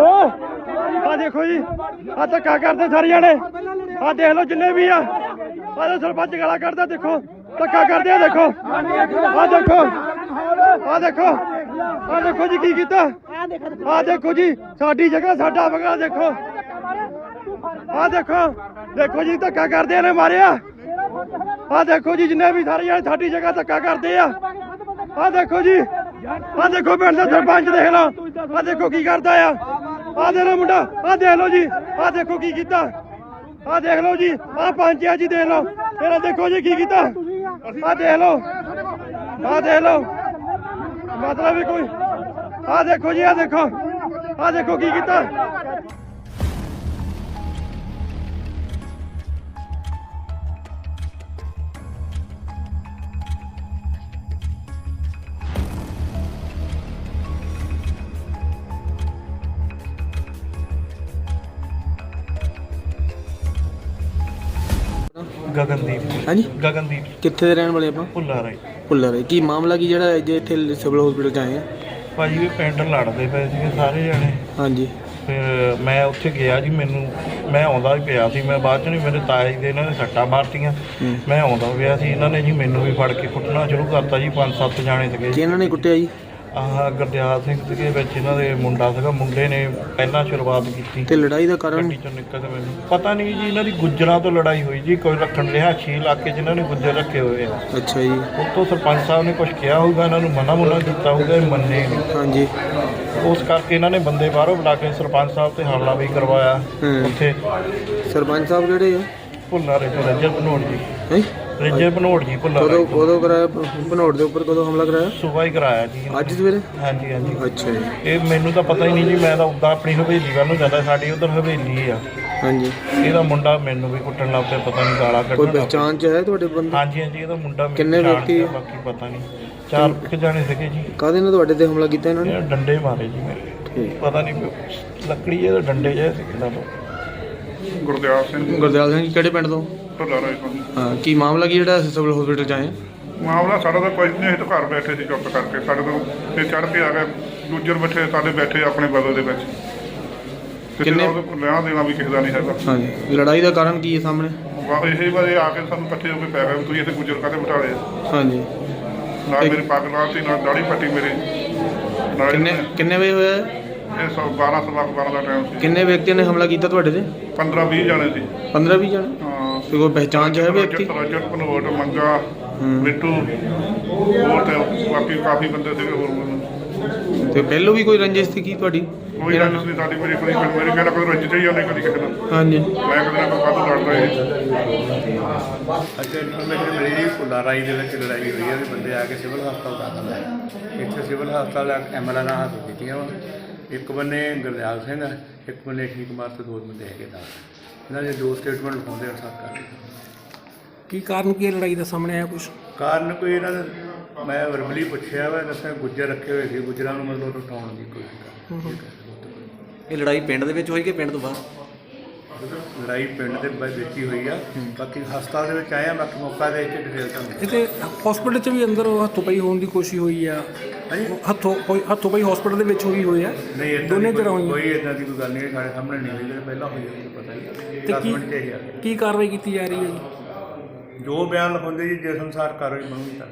ਓ ਆ ਦੇਖੋ ਜੀ ਆ ਧੱਕਾ ਕਰਦੇ ਸਾਰੇ ਜਾਣੇ ਆ ਦੇਖ ਲਓ ਜਿੰਨੇ ਵੀ ਆ। ਆ ਸਰਪੰਚ ਗਾਲਾਂ ਕੱਢਦਾ, ਦੇਖੋ। ਧੱਕਾ ਕਰਦੇ ਆ, ਦੇਖੋ। ਆ ਦੇਖੋ। ਆ ਦੇਖੋ। ਆ ਦੇਖੋ ਜੀ ਕੀ ਕੀਤਾ। ਆ ਦੇਖੋ ਜੀ, ਸਾਡੀ ਜਗ੍ਹਾ, ਸਾਡਾ ਬਗਾ ਦੇਖੋ। ਆ ਦੇਖੋ ਦੇਖੋ ਜੀ, ਧੱਕਾ ਕਰਦੇ ਨੇ ਮਾਰਿਆ। ਆ ਦੇਖੋ ਜੀ, ਜਿੰਨੇ ਵੀ ਸਾਰੇ ਜਾਣੇ ਸਾਡੀ ਜਗ੍ਹਾ ਧੱਕਾ ਕਰਦੇ ਆ। ਆ ਦੇਖੋ ਜੀ। ਆ ਦੇਖੋ ਪਿੰਡ ਦਾ ਸਰਪੰਚ ਦੇਖ ਲਓ। ਆ ਦੇਖੋ ਕੀ ਕਰਦਾ ਆ। ਆ ਦੇ ਲੋ ਮੁੰਡਾ ਆ ਦੇਖ ਲਓ ਜੀ। ਆ ਦੇਖੋ ਕੀ ਕੀਤਾ। ਆ ਦੇਖ ਲਓ ਜੀ ਆ ਪੰਚ ਆ ਜੀ, ਦੇਖ ਲਓ। ਇਹਦਾ ਦੇਖੋ ਜੀ ਕੀ ਕੀਤਾ। ਆ ਦੇਖ ਲਓ। ਆ ਦੇਖ ਲਓ। ਮਤਲਬ ਵੀ ਕੋਈ ਆ ਦੇਖੋ ਜੀ ਆ ਦੇਖੋ। ਆ ਦੇਖੋ ਕੀ ਕੀਤਾ। ਗਗਨਦੀਪ। ਹਾਂਜੀ? ਗਗਨਦੀਪ। ਕਿੱਥੇ ਦੇ ਰਹਿਣ ਵਾਲੇ ਆਪਾਂ? ਭੁੱਲਾ ਰਾਈ ਭੁੱਲਰ ਹੈ ਕੀ ਮਾਮਲਾ ਕੀ ਜਿਹੜਾ ਜੇ ਇੱਥੇ ਸਿਵਲ ਹਸਪੀਟਲ ਚ ਆਏ ਆ? ਭਾਜੀ ਵੀ ਪਿੰਡ ਲੜਦੇ ਪਏ ਸੀਗੇ ਸਾਰੇ ਜਣੇ। ਹਾਂਜੀ। ਫਿਰ ਮੈਂ ਉੱਥੇ ਗਿਆ ਜੀ ਮੈਨੂੰ ਮੈਂ ਆਉਂਦਾ ਹੀ ਪਿਆ ਸੀ। ਮੈਂ ਬਾਅਦ ਚ ਨਹੀਂ ਮੇਰੇ ਤਾਏ ਜੀ ਦੇ ਇਹਨਾਂ ਨੇ ਸੱਟਾਂ ਮਾਰਤੀਆਂ। ਹੂੰ। ਮੈਂ ਆਉਂਦਾ ਪਿਆ ਸੀ। ਇਹਨਾਂ ਨੇ ਜੀ ਮੈਨੂੰ ਵੀ ਫੜ ਕੇ ਕੁੱਟਣਾ ਸ਼ੁਰੂ ਕਰਤਾ ਜੀ ਪੰਜ ਸੱਤ ਜਾਣੇ ਸੀਗੇ ਜੀ। ਕਿਹਨਾਂ ਨੇ ਕੁੱਟਿਆ ਜੀ? ਆਹ ਗੁਰਦਿਆਲ ਸਿੰਘ ਸੀਗੇ ਵਿੱਚ ਇਹਨਾਂ ਦੇ ਮੁੰਡਾ ਸੀਗਾ ਮੁੰਡੇ ਨੇ ਪਹਿਲਾਂ ਸ਼ੁਰੂਆਤ ਕੀਤੀ। ਤੇ ਲੜਾਈ ਦਾ ਕਾਰਨ? ਗੱਡੀ ਚੋਂ ਨਿਕਲ ਕੇ ਮੈਨੂੰ ਪਤਾ ਨਹੀਂ ਜੀ ਇਹਨਾਂ ਦੀ ਗੁੱਜਰਾਂ ਤੋਂ ਲੜਾਈ ਹੋਈ ਜੀ ਕੋਈ ਰੱਖਣ ਰਿਹਾ ਛੇ ਇਲਾਕੇ ਜਿਨ੍ਹਾਂ ਨੇ ਗੁੱਜਰ ਰੱਖੇ ਹੋਏ ਆ। ਅੱਛਾ ਜੀ। ਉੱਤੋਂ ਸਰਪੰਚ ਸਾਹਿਬ ਨੇ ਕੁਝ ਕਿਹਾ ਹੋਊਗਾ ਇਹਨਾਂ ਨੂੰ ਮਨਾ ਮੁਨਾ ਦਿੱਤਾ ਹੋਊਗਾ ਇਹ ਮੰਨੇ ਨਹੀਂ ਹਾਂਜੀ। ਉਸ ਕਰਕੇ ਇਹਨਾਂ ਨੇ ਬੰਦੇ ਬਾਹਰੋਂ ਬੁਲਾ ਕੇ ਸਰਪੰਚ ਸਾਹਿਬ ਤੇ ਹਮਲਾ ਵੀ ਕਰਵਾਇਆ। ਹੂੰ। ਉੱਥੇ ਸਰਪੰਚ ਸਾਹਿਬ ਕਿਹੜੇ ਆ? ਭੁੱਲਾ ਰਹੇ ਰਜਰ ਬਨੋੜ ਜੀ। ਹੈ? ਰਜਰ ਬਨੋੜ ਜੀ ਭੁੱਲਾ ਕਦੋਂ ਕਦੋਂ ਕਰਾਇਆ? ਭਨੋੜ ਦੇ ਉੱਪਰ ਕਦੋਂ ਹਮਲਾ ਕਰਾਇਆ? ਸੁਬਾਹ ਹੀ ਕਰਾਇਆ ਜੀ। ਅੱਜ ਸਵੇਰੇ? ਨੇ। ਹਾਂਜੀ ਹਾਂਜੀ। ਅੱਛਾ ਜੀ। ਇਹ ਮੈਨੂੰ ਤਾਂ ਪਤਾ ਹੀ ਨਹੀਂ ਜੀ ਮੈਂ ਤਾਂ ਉੱਦਾਂ ਆਪਣੀ ਹਵੇਲੀ ਵੱਲ ਨੂੰ ਜਾਂਦਾ ਸਾਡੀ ਉਧਰ ਹਵੇਲੀ ਆ। ਹਾਂਜੀ। ਇਹਦਾ ਮੁੰਡਾ ਮੈਨੂੰ ਵੀ ਕੁੱਟਣ ਲੱਗ ਪਿਆ ਪਤਾ ਨਹੀਂ ਗਾਲਾਂ ਕੋਈ ਕੱਢਣ ਲੱਗ ਪਿਆ ਪਹਿਚਾਣ ਚ ਹੈ ਤੁਹਾਡੇ ਬੰਦੇ? ਹਾਂਜੀ ਹਾਂਜੀ ਇਹਦਾ ਮੁੰਡਾ ਮੈਨੂੰ ਕਿੰਨੇ ਜਾਣਦਾ, ਵਿਅਕਤੀ? ਬਾਕੀ ਪਤਾ ਨਹੀਂ। ਚਾਰ ਕੁ ਜਾਣੇ ਸੀਗੇ ਜੀ। ਕਾਹਦੇ ਨਾਲ ਤੁਹਾਡੇ ਤੇ ਹਮਲਾ ਕੀਤਾ ਇਹਨਾਂ ਨੇ? ਇਹ ਡੰਡੇ ਮਾਰੇ ਜੀ ਮੇਰੇ। ਠੀਕ। ਪਤਾ ਨਹੀਂ ਲੱਕੜੀ ਇਹਦੇ ਡੰਡੇ ਜਿਹੇ ਸੀ ਕਿਦਾਂ ਤੋਂ। ਗੁਰਦਿਆਲ ਸਿੰਘ ਗੁਰਦਿਆਲ ਸਿੰਘ ਜੀ ਕਿਹੜੇ ਪਿੰਡ ਤੋਂ? ਢੋਲਾ ਰਾਏ ਤੋਂ ਹਾਂ ਕੀ ਮਾਮਲਾ ਕੀ ਜਿਹੜਾ ਸਿਵਲ ਹਸਪੀਟਲ ਚ ਆਏ ਆ? ਮਾਮਲਾ ਸਾਡਾ ਤਾਂ ਕੁਝ ਨਹੀਂ ਅਸੀਂ ਤਾਂ ਘਰ ਬੈਠੇ ਸੀ ਚੁੱਪ ਕਰਕੇ। ਸਾਡੇ ਤੋਂ ਤੇ ਚੜ ਕੇ ਆ ਗਏ। ਦੂਜਰ ਬੈਠੇ ਸਾਡੇ ਬੈਠੇ ਆਪਣੇ ਬਦਲ ਦੇ ਵਿੱਚ। ਕਿਸੇ ਕਿੰਨੇ- ਦਾ ਉਹਦੇ ਲੈਣਾ ਦੇਣਾ ਵੀ ਕਿਸੇ ਦਾ ਨਹੀਂ ਹੈਗਾ। ਹਾਂਜੀ। ਲੜਾਈ ਦਾ ਕਾਰਨ ਕੀ ਹੈ ਸਾਹਮਣੇ? ਵਾ- ਇਹੀ ਵਾਰੇ ਆ ਕੇ ਸਾਨੂੰ ਇਕੱਠੇ ਹੋ ਕੇ ਪੈ ਗਏ। ਵੀ ਤੁਸੀਂ ਇੱਥੇ ਗੁਜਰ ਕਾਦੇ ਬਿਠਾ ਲਏ ਹਾਂਜੀ। ਨਾਲ ਮੇਰੀ ਪੱਗ ਲਾਤੀ ਨਾਲ ਦਾੜੀ ਪੱਟੀ ਮੇਰੀ। ਨਾਲ ਕਿੰਨੇ ਕਿੰਨੇ ਵਜੇ ਹੋਇਆ? ਇਹ ਸੌ 12 ਸਵਾ 12 ਦਾ ਟਾਈਮ ਸੀ। ਕਿੰਨੇ ਵਿਅਕਤੀਆਂ ਨੇ ਹਮਲਾ ਕੀਤਾ ਤੁਹਾਡੇ ਤੇ? 15 20 ਜਾਣੇ ਸੀ। 15 20 ਜਣੇ? ਹਾਂ। ਤੇ ਕੋਈ ਪਹਿਚਾਣ ਚ ਹੈ ਵਿਅਕਤੀ? ਰਜਤ ਪਨੋਟ ਮੰਗਾ। ਮਿੱਟੂ ਹੋਰ ਤੇ ਬਾਕੀ ਕਾਫੀ ਬੰਦੇ ਸੀਗੇ ਹੋਰ। ਤੇ ਪਹਿਲੋਂ ਵੀ ਕੋਈ ਰੰਜਿਸ਼ ਸੀ ਕੀ ਤੁਹਾਡੀ? ਕੋਈ ਗੱਲ ਨਹੀਂ ਸਾਡੀ ਮੇਰੀ ਕੋਈ ਮੇਰੀ ਕਹਿੰਦਾ ਕੋਈ ਰੰਜਿਤ ਹੀ ਉਹਨੇ ਕਦੀ ਕਿਸੇ ਨਾਲ। ਹਾਂਜੀ। ਮੈਂ ਕਦੇ ਨਾ ਕੋਈ ਕਾਹਤੋਂ ਲੜਦਾ ਇਹ। ਅੱਜ ਇਨਫੋਰਮੇਸ਼ਨ ਮਿਲੀ ਜੀ ਭੁੱਲਾ ਰਾਈ ਦੇ ਵਿੱਚ ਲੜਾਈ ਹੋਈ ਹੈ ਵੀ ਬੰਦੇ ਆ ਕੇ ਸਿਵਲ ਹਸਪਤਾਲ ਦਾਖਲ ਹੈ ਇੱਥੇ ਸਿਵਲ ਹਸਪਤਾਲ ਐਮਐਲਏ ਨਾਲ ਹਾਸਲ ਕੀਤੀਆਂ ਵਾ ਇੱਕ ਬੰਨੇ ਗੁਰਦਿਆਲ ਸਿੰਘ ਹੈ ਇੱਕ ਬੰਨੇ ਠੀਕ ਕੁਮਾਰ ਤੇ ਦੋ ਬੰਦੇ ਹੈਗੇ ਦਾ ਇਹਨਾਂ ਦੇ ਦੋ ਸਟੇਟਮੈਂਟ ਲਿਖਾਉਂਦੇ ਅਨਸਾਰ ਕਰ ਰਹੇ ਕੀ ਕਾਰਨ ਕੀ ਹੈ ਲੜਾਈ ਦਾ ਸਾਹਮਣੇ ਆਇਆ ਕੁਝ ਕਾਰਨ ਕੋਈ ਇਹਨਾਂ ਦਾ ਮੈਂ ਵਰਬਲੀ ਪੁੱਛਿਆ ਵਾ ਦੱਸਿਆ ਗੁੱਜਰ ਰੱਖੇ ਹੋਏ ਸੀ ਗੁੱਜਰਾਂ ਨੂੰ ਮਤਲਬ ਉਠਾਉਣ ਦੀ ਕੋਸ਼ਿਸ਼ ਕਰ ਇਹ ਲੜਾਈ ਪਿੰਡ ਦੇ ਵਿੱਚ ਹੋਈ ਕਿ ਪਿੰਡ ਤੋਂ ਬਾਹਰ? ਲੜਾਈ ਪਿੰਡ ਦੇ ਵਿੱਚ ਹੀ ਹੋਈ ਆ। ਬਾਕੀ ਹਸਪਤਾਲ ਦੇ ਵਿੱਚ ਆਇਆ ਬਾਕੀ ਮੌਕਾ ਦੇ ਕੇ ਡਿਟੇਲ ਤੁਹਾਨੂੰ ਇਹ ਤੇ ਹਸਪੀਟਲ 'ਚ ਵੀ ਅੰਦਰ ਹੱਥੋਂ ਪਈ ਹੋਣ ਦੀ ਕੋਸ਼ਿਸ਼ ਹੋਈ ਆ। ਹੱਥੋਂ ਹੋਈ- ਹੱਥੋਂ ਪਈ ਹਸਪੀਟਲ ਦੇ ਵਿੱਚ ਹੋਈ ਹੋਈ ਆ ਨਹੀਂ ਏਦਾਂ ਦੋਨੇ ਦੀ ਤਰ੍ਹਾਂ ਕੋਈ- ਹੋਈਆਂ? ਕੋਈ ਇਦਾਂ ਦੀ ਕੋਈ ਗੱਲ ਨਹੀਂ ਸਾਡੇ ਸਾਹਮਣੇ ਨਹੀਂ ਹੋਈ ਜਿਹੜੀ ਪਹਿਲਾਂ ਹੋਈ ਹੋਈ ਪਤਾ ਨਹੀਂ ਤੇ 10 ਕੀ ਮਿੰਟ ਹੀ। ਕੀ ਕਾਰਵਾਈ ਕੀਤੀ ਜਾ ਰਹੀ ਹੈ ਜੀ? ਜੋ ਬਿਆਨ ਲਿਖਾਉਂਦੇ ਜੀ ਜਿਸ ਅਨੁਸਾਰ ਕਾਰਵਾਈ ਬਣੂਗੀ ਤਾਂ।